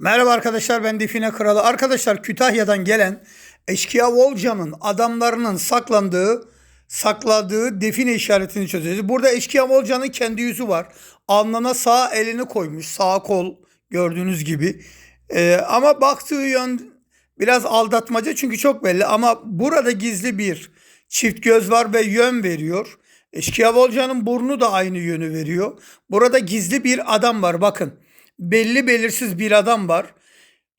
Merhaba arkadaşlar ben Define Kralı. Arkadaşlar Kütahya'dan gelen Eşkıya Volcan'ın adamlarının saklandığı sakladığı define işaretini çözeceğiz. Burada Eşkıya Volcan'ın kendi yüzü var. Alnına sağ elini koymuş. Sağ kol gördüğünüz gibi. Ee, ama baktığı yön biraz aldatmaca çünkü çok belli. Ama burada gizli bir çift göz var ve yön veriyor. Eşkıya Volcan'ın burnu da aynı yönü veriyor. Burada gizli bir adam var bakın belli belirsiz bir adam var.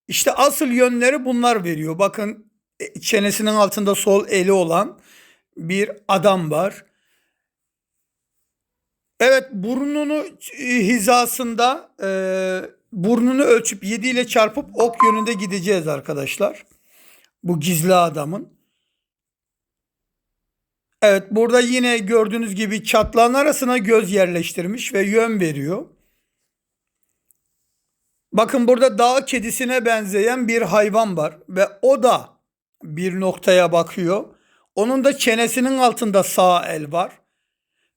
İşte asıl yönleri bunlar veriyor. Bakın e, çenesinin altında sol eli olan bir adam var. Evet burnunu e, hizasında e, burnunu ölçüp 7 ile çarpıp ok yönünde gideceğiz arkadaşlar. Bu gizli adamın. Evet burada yine gördüğünüz gibi çatlağın arasına göz yerleştirmiş ve yön veriyor. Bakın burada dağ kedisine benzeyen bir hayvan var ve o da bir noktaya bakıyor. Onun da çenesinin altında sağ el var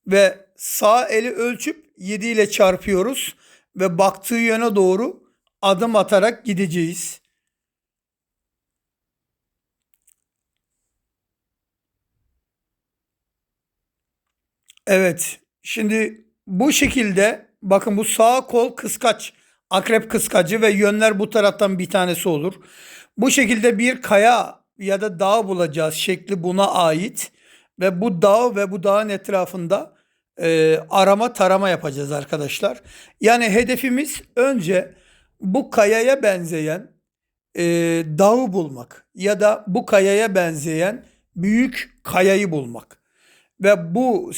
ve sağ eli ölçüp 7 ile çarpıyoruz ve baktığı yöne doğru adım atarak gideceğiz. Evet. Şimdi bu şekilde bakın bu sağ kol kıskaç. Akrep kıskacı ve yönler bu taraftan bir tanesi olur. Bu şekilde bir kaya ya da dağ bulacağız. Şekli buna ait. Ve bu dağ ve bu dağın etrafında e, arama tarama yapacağız arkadaşlar. Yani hedefimiz önce bu kayaya benzeyen e, dağı bulmak ya da bu kayaya benzeyen büyük kayayı bulmak. Ve bu